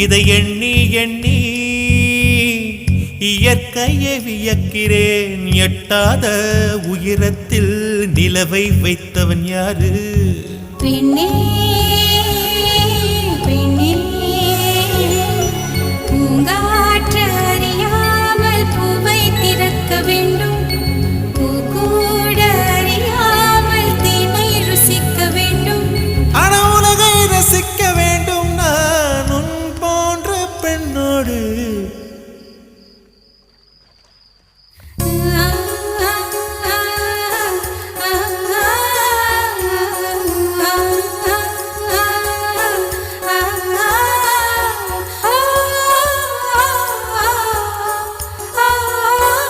இதை எண்ணி எண்ணி இயற்கையை வியக்கிறேன். எட்டாத உயரத்தில் நிலவை வைத்தவன் யாரு? பின்னே murder